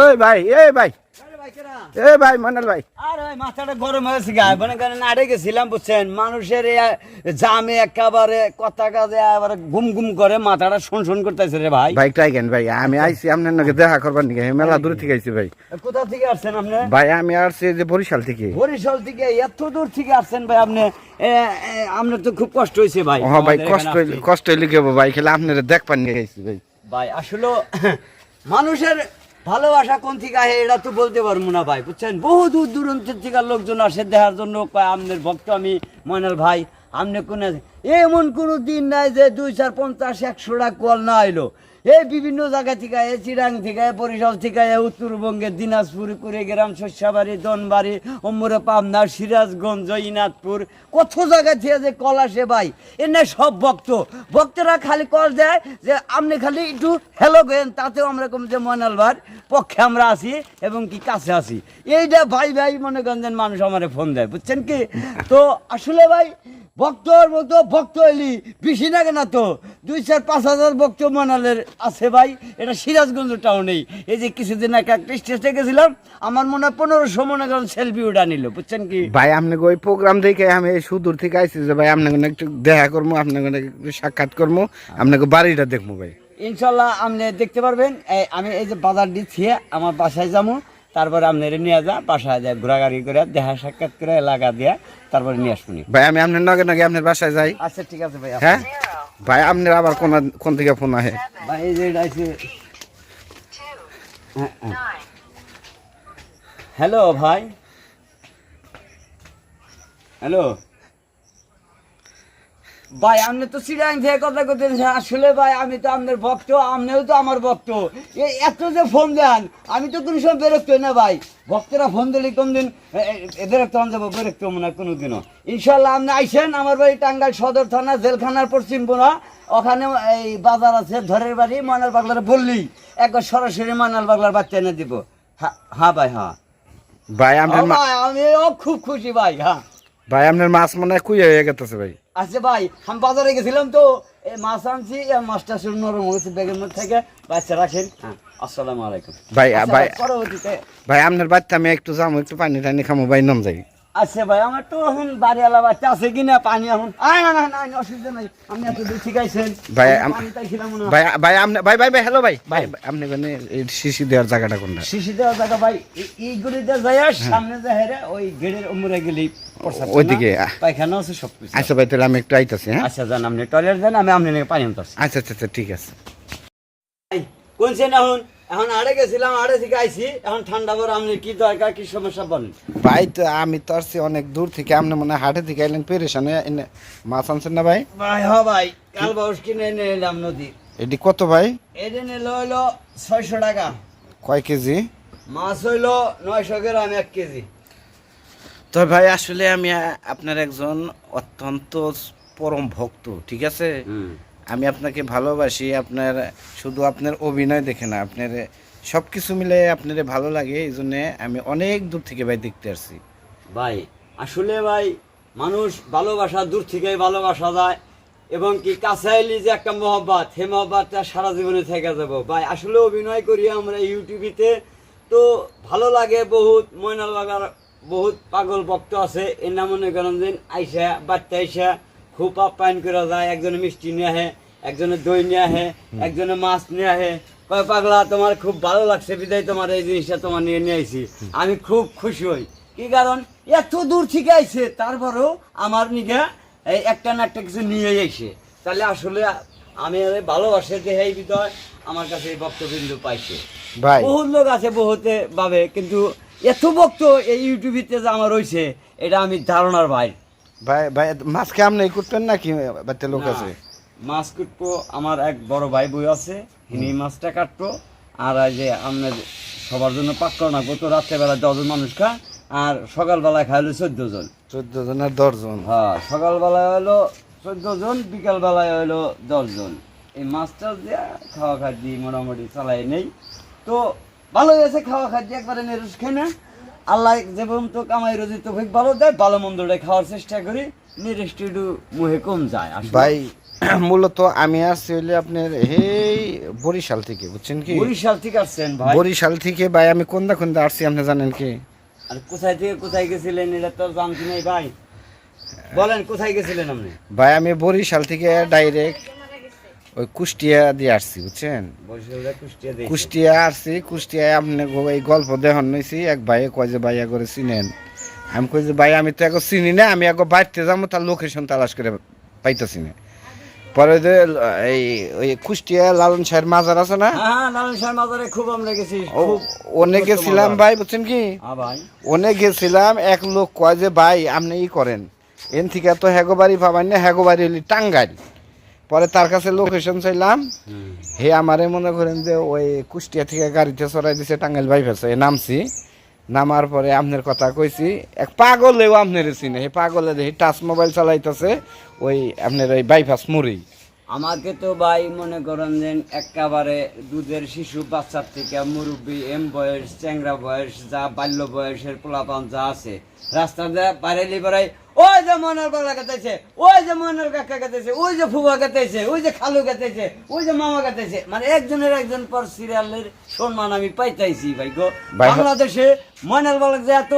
ওই ভাই এই ভাই। আরে ভাই কেরা? এই ভাই মনাল ভাই। আরে ভাই মাথাটা গরম হয়েছে গায়ে মনে করেন আড়ে গেছিলাম বুঝছেন? মানুষের জামে একেবারে কথা কাজে ঘুম ঘুম করে মাথাটা শুন শুন করতেছে রে ভাই। ভাই টাইগেন ভাই। আমি আইছি আপনার নাকি দেখা করবার নাকি। মেলা দূর থেকে আইছি ভাই। কোথা থেকে আসছেন আপনি? ভাই আমি আসছি যে বরিশাল থেকে। বরিশাল থেকে এত দূর থেকে আসছেন ভাই আপনি? আপনার তো খুব কষ্ট হয়েছে ভাই। ভাই কষ্ট। কষ্ট কি ভাই? খেলে আপনারা দেখবার নিয়ে আসলে মানুষের ভালোবাসা কোন থেকে আহে এটা তো বলতে পারব না, ভাই, বুঝছেন? বহু দূর দূরান্তের থেকে লোকজন আসে, দেখার জন্য আমনের ভক্ত আমি, ময়নাল ভাই, আমনে কোন এমন কোনো দিন নাই যে দুই চার পঞ্চাশ, একশোটা কল না এলো এই বিভিন্ন জায়গা থেকে এ চিরাং থেকে বরিশাল থেকে উত্তরবঙ্গের দিনাজপুর, কুড়িগ্রাম, শস্যাবাড়ি, দনবাড়ি অম্বরে পাবনা, সিরাজগঞ্জ, ইনাদপুর। কত জায়গা থেকে যে কল আসে ভাই? এনে সব ভক্ত। ভক্তরা খালি কল দেয় যে আপনি খালি একটু হ্যালো গেন, তাতেও আমরা কম যে ময়নাল ভার পক্ষে আমরা আছি এবং কি কাছে আছি। এইটা ভাই ভাই মনে করেন মানুষ আমার ফোন দেয়, বুঝছেন কি? তো আসলে ভাই ভক্তর মতো ভক্ত এলি বেশি না না তো? দুই চার পাঁচ হাজার ভক্ত মনালের আছে ভাই এটা সিরাজগঞ্জ টাউনেই। এই যে কিছুদিন আগে একটা স্টেজে গেছিলাম আমার মনে হয় পনেরোশো মনে করেন সেলফি উঠা নিল বুঝছেন কি? ভাই আপনাকে ওই প্রোগ্রাম দেখে আমি এই সুদূর থেকে আইছি যে ভাই আপনাকে একটু দেখা করব আপনাকে একটু সাক্ষাৎ করব আপনাকে বাড়িটা দেখব ভাই। ইনশাল্লাহ আপনি দেখতে পারবেন আমি এই যে বাজার দিচ্ছি আমার বাসায় যাব তারপরে আপনি নিয়ে যা বাসায় যায় ঘোরাঘুরি করে দেহা সাক্ষাৎ করে এলাকা দিয়া তারপরে নিয়ে আসুনি। ভাই আমি আপনার নগে নগে আপনার বাসায় যাই। আচ্ছা ঠিক আছে ভাই হ্যাঁ? ভাই আপনার আবার কোন কোন থেকে ফোন আসে? ভাই এই যে আছে হ্যাঁ, হ্যাঁ। হ্যালো ভাই। হ্যালো। ভাই আপনি তো সিরিয়াং থেকে কথা করতেন আসলে ভাই আমি তো আপনার ভক্ত আপনিও তো আমার ভক্ত। এত যে ফোন দেন আমি তো কোনো সময় বেরোক্ত না ভাই। ভক্তরা ফোন দিলে কোন দিন বেরোক্ত হন যাব বেরোক্ত না কোনো দিনও ইনশাল্লাহ আপনি আইসেন আমার বাড়ি টাঙ্গাইল সদর থানা জেলখানার পশ্চিম পোনা ওখানে এই বাজার আছে ধরের বাড়ি ময়নাল বাগলার বললি একবার সরাসরি ময়নাল বাগলার বাচ্চা এনে দিব। হ্যাঁ হ্যাঁ ভাই হ্যাঁ। ভাই আপনার ও মা- ভাই আমিও খুব খুশি ভাই হ্যাঁ। ভাই আপনার মাছ মনে হয় কুইয়া হয়ে গেছে ভাই। আচ্ছা ভাই আমি বাজারে গেছিলাম তো এই মাছ আনছি মাছটা শুরু নরম হয়েছে ব্যাগের মধ্যে থেকে। বাচ্চা রাখেন। হ্যাঁ। আসসালামু আলাইকুম। ভাই, আচ্ছা ভাই- পরবর্তীতে ভাই আপনার বাচ্চা আমি একটু যাব একটু পানি টানি খামো ভাই নাম যাই। আচ্ছা ভাই আমার তো এখন বাড়িওয়ালা বাচ্চা আছে কিনা পানি এখন। আয় না না না অসুবিধা নাই। আপনি এত দূর ঠিক আছেন? ভাই, ভাই ভাই আপনি ভাই ভাই ভাই হ্যালো ভাই। ভাই আপনি মানে শিশি দেওয়ার জায়গাটা কোনটা? শিশি দেওয়া জায়গা ভাই এই- এইগুলিতে যাই সামনে যাই হেরে ওই গেটের উমরে হ্যাঁ। ওইদিকে, পায়খানা আছে সব কিছু আচ্ছা ভাই তাহলে আমি একটু আইতাছি হ্যাঁ? আচ্ছা যান আপনি টয়লেট যান আমি আপনি পানি আনতেছি। আচ্ছা আচ্ছা আচ্ছা ঠিক আছে। কোন সেন এখন এখন আড়ে গেছিলাম আড়ে থেকে আইছি। এখন ঠান্ডা পর আপনি কি দরকার কি সমস্যা বলেন? ভাই তো আমি তো আসছি অনেক দূর থেকে আপনি মনে হয় হাটে থেকে আইলেন পেরেশানে মাছ আনছেন না ভাই? ভাই হ ভাই কাল বাউস কিনে এনে এলাম নদী। এটি কত ভাই? এটা নিল হইল ছয়শো টাকা। কয় কেজি? মাছ হইল নয়শো গ্রাম এক কেজি। তো ভাই আসলে আমি আপনার একজন অত্যন্ত পরম ভক্ত ঠিক আছে? আমি আপনাকে ভালোবাসি, আপনার শুধু আপনার অভিনয় দেখে না, আপনার সব কিছু মিলে আপনার ভালো লাগে, এই জন্যে আমি অনেক দূর থেকে ভাই দেখতে আসছি। ভাই, আসলে ভাই, মানুষ ভালোবাসা দূর থেকেই ভালোবাসা যায়, এবং কি কাছে এলি যে একটা মহব্বত হে মহব্বতটা সারা জীবনে থেকে যাব। ভাই, আসলে অভিনয় করি আমরা ইউটিউবিতে তো ভালো লাগে বহুত ময়নাল বাগার বহুত পাগল ভক্ত আছে, এর নাম মনে করেন যে আইসা বাচ্চা আইসা খুব আপ্যায়ন করা যায় একজনে মিষ্টি নিয়ে আহে একজনে দই নিয়ে আহে একজনে মাছ নিয়ে আহে। কয় পাগলা তোমার খুব ভালো লাগছে বিদায় তোমার এই জিনিসটা তোমার নিয়ে নিয়ে আইছি। আমি খুব খুশি হই। কি কারণ? এত দূর থেকে আইছে তারপরেও আমার এই একটা না একটা কিছু নিয়ে আইছে। তাহলে আসলে আমি ভালোবাসে যে এই বিদয় আমার কাছে এই বক্তবিন্দু পাইছে। বহুত লোক আছে বহুতে ভাবে কিন্তু এত বক্ত এই ইউটিউবিতে যে আমার রয়েছে এটা আমি ধারণার ভাই ভাই ভাই মাছ কে আপনি করতেন নাকি বাচ্চা লোক আছে? মাছ কাটবো আমার এক বড় ভাই বই আছে তিনি মাছটা কাটবো আর যে আপনার সবার জন্য পাক করো না কত রাত্রেবেলা দশজন মানুষ খায় আর সকালবেলায় খাইলো চোদ্দ জন। চোদ্দ জনের দশজন হ্যাঁ সকালবেলায় হলো চোদ্দ জন বিকালবেলায় হলো দশ জন। এই মাছটা দিয়ে খাওয়া খাদ্য মোটামুটি চালাই নেই। তো ভালোই আছে খাওয়া খাদ্য একবারে নিরুষ খাই না। আল্লাহ যেমন তো কামাই রোজি তো ভালো দেয় ভালো মন্দটা খাওয়ার চেষ্টা করি নিরিষ্ট একটু মুহে কম যায় ভাই মূলত আমি আসছি হইলে আপনার এই বরিশাল থেকে বুঝছেন কি? বরিশাল থেকে আসছেন ভাই। বরিশাল থেকে ভাই আমি কোনদা কোনদা আসছি আপনি জানেন কি? আর কোথায় থেকে কোথায় গেছিলেন এটা তো জানছি নাই ভাই। বলেন কোথায় গেছিলেন আপনি? ভাই আমি বরিশাল থেকে ডাইরেক্ট ওই কুষ্টিয়া দিয়ে আসছি বুঝছেন? কুষ্টিয়া আসছি কুষ্টিয়ায় আপনি এই গল্প দেখন নইছি এক ভাইয়ে কয় যে ভাইয়া করে চিনেন। আমি কই যে ভাই আমি তো এখন চিনি না আমি এখন বাড়তে যাব তার লোকেশন তালাশ করে পাইতেছি না। পরে যে এই ওই কুষ্টিয়া লালন শাহের মাজার আছে না? হ্যাঁ লালন শাহ মাজারে খুব আমরা গেছি ওনে গেছিলাম ভাই বুঝছেন কি? হ্যাঁ ওনে গেছিলাম এক লোক কয় যে ভাই আপনি ই করেন। এন থেকে তো হ্যাগো বাড়ি পাবেন না হ্যাগো বাড়ি হলি টাঙ্গাইল। পরে তার কাছে লোকেশন চাইলাম। হে আমারে মনে করেন যে ওই কুষ্টিয়া থেকে গাড়িতে চড়াই দিছে টাঙ্গাইল বাইপাসে এ নামছি। নামার পরে আপনার কথা কইছি এক পাগলেও আপনার চিনে হে পাগলে দেখি টাচ মোবাইল চালাইতেছে ওই আপনার ওই বাইপাস মুড়ি। আমাকে তো ভাই মনে করেন যে একেবারে দুধের শিশু বাচ্চার থেকে মুরব্বী এম বয়স চ্যাংরা বয়স যা বাল্য বয়সের পোলাপান যা আছে রাস্তা বাইরে বেড়াই ওই যে মনের বালা গাতেছে ওই যে মনের কাকা গাতেছে ওই যে ফুবা গাতেছে ওই যে খালু গাতেছে ওই যে মামা গাতেছে মানে একজনের একজন পর সিরিয়ালের সম্মান আমি পাইতাইছি ভাই গো। বাংলাদেশে ময়নাল বালক যে এত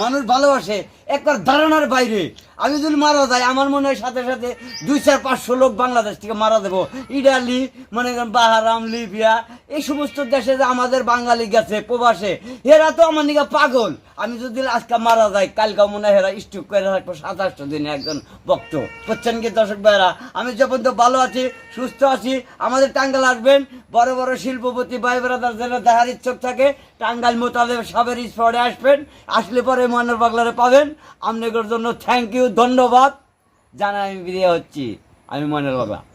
মানুষ ভালোবাসে একবার ধারণার বাইরে। আমি যদি মারা যাই, আমার মনে হয় সাথে সাথে দুই চার পাঁচশো লোক বাংলাদেশ থেকে মারা দেবো। ইটালি, মনে করেন বাহারাম, লিবিয়া, এই সমস্ত দেশে যে আমাদের বাঙালি গেছে, প্রবাসে, এরা তো আমার নিকা পাগল। আমি যদি আজকে মারা যাই কালকা মনে হয় এরা স্টুক করে রাখব সাতাশটো দিনে একজন ভক্ত। বুঝছেন কি দর্শক ভাইরা আমি যখন তো ভালো আছি, সুস্থ আছি, আমাদের টাঙ্গাল আসবেন, বড় বড় শিল্পপতি ভাই ব্রাদার যেন দেখার ইচ্ছুক থাকে টাঙ্গাল মোতাবেক সাবের স্পটে আসবেন, আসলে পরে মনের বাংলারে পাবেন। আপনাদের জন্য থ্যাংক ইউ ধন্যবাদ। জানাই আমি বিদায় হচ্ছি। আমি মনের বাংলা